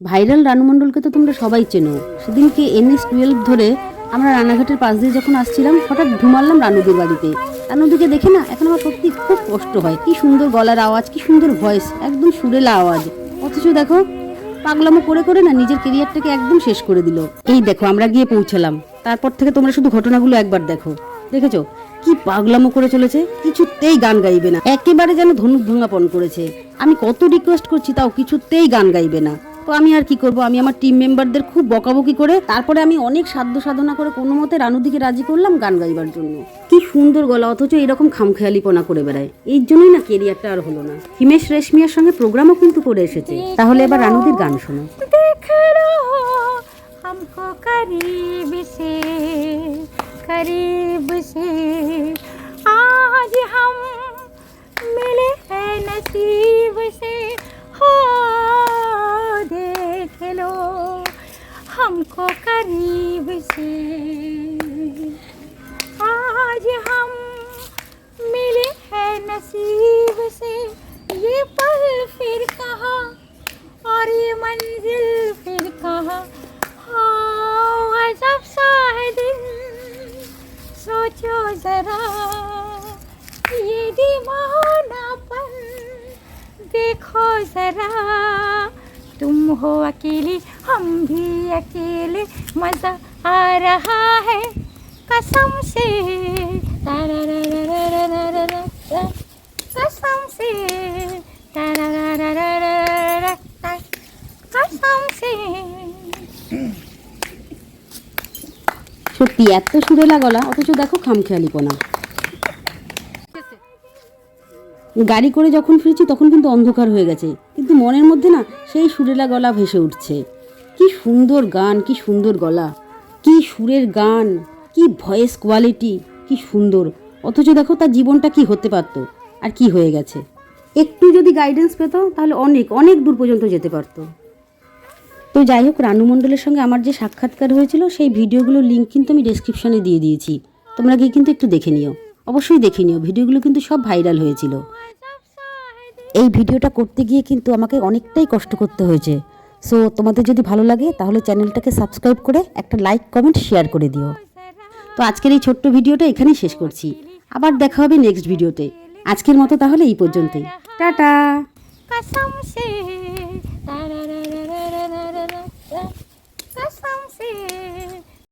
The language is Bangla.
ভাইরাল রানু মণ্ডলকে তো তোমরা সবাই চেনো। সেদিনকে এনএস টুয়েলভ ধরে আমরা রানাঘাটের পাশ দিয়ে যখন আসছিলাম, হঠাৎ ঢুমারলাম রানুদের বাড়িতে। রানুদিকে দেখে না, এখন আমার সত্যি খুব কষ্ট হয়। কি সুন্দর গলার আওয়াজ, কি সুন্দর ভয়েস একদম সুরেলা আওয়াজ। অথচ দেখো, পাগলামো করে করে না নিজের কেরিয়ারটাকে একদম শেষ করে দিল। এই দেখো, আমরা গিয়ে পৌঁছালাম। তারপর থেকে তোমরা শুধু ঘটনাগুলো একবার দেখো। দেখেছ? কি পাগলামো করে চলেছে, কিছুতেই গান গাইবে না। একেবারে যেন ধনুক ভাঙাপন করেছে। আমি কত রিকোয়েস্ট করছি, তাও কিছুতেই গান গাইবে না। আমি আর কি করব? আমি আমার টিম মেম্বারদের খুব বকাবকি করে তারপরে আমি অনেক সাধ্য সাধনা করে কোনো মতে রানুদিকে রাজি করলাম গান গাইবার জন্য। কি সুন্দর গলা, অথচ এরকম খামখেয়ালিপনা করে বেড়ায়। এই জন্যই না কেরিয়ারটা আর হলো না। হিমেশ রেশমিয়ার সঙ্গে প্রোগ্রামও কিন্তু করে এসেছে। তাহলে এবার রানুদির গান শোনো। করিব সে করিব সে। हमको करीब से। आज हम मिले हैं नसीब से। ये पल फिर कहाँ और ये मंजिल फिर कहाँ? हाँ सा है दिन। सोचो जरा, ये दीवाना दीवानापन देखो जरा। तुम हो अकेले हम भी अकेले मजा आ रहा है कसम से तारारारारारारा, कसम से तारारारारारा, कसम से সত্যি এত সুরেলা গলা অথচ দেখো খামখেয়ালিপনা গাড়ি করে যখন ফিরছি, তখন কিন্তু অন্ধকার হয়ে গেছে। কিন্তু মনের মধ্যে না সেই সুরেলা গলা ভেসে উঠছে। কি সুন্দর গান, কি সুন্দর গলা। কি সুরের গান, কি ভয়েস কোয়ালিটি, কি সুন্দর। অথচ দেখো তার জীবনটা কি হতে পারতো আর কি হয়ে গেছে। একটু যদি গাইডেন্স পেতো, তাহলে অনেক অনেক দূর পর্যন্ত যেতে পারতো। তো যাই হোক, রানু মণ্ডলের সঙ্গে আমার যে সাক্ষাৎকার হয়েছিল, সেই ভিডিওগুলোর লিঙ্ক কিন্তু আমি ডেসক্রিপশনে দিয়ে দিয়েছি। তোমরা গিয়ে কিন্তু একটু দেখে নিও। অবশ্যই দেখে নিও, ভিডিওগুলো কিন্তু সব ভাইরাল হয়েছিল। এই ভিডিওটা করতে গিয়ে কিন্তু আমাকে অনেকটাই কষ্ট করতে হয়েছে। সো তোমাদের যদি ভালো লাগে, তাহলে চ্যানেলটাকে সাবস্ক্রাইব করে একটা লাইক কমেন্ট শেয়ার করে দিও। তো আজকের এই ছোট্ট ভিডিওটা এখানেই শেষ করছি। আবার দেখা হবে নেক্সট ভিডিওতে আজকের মতো তাহলে এই পর্যন্তই। টাটা!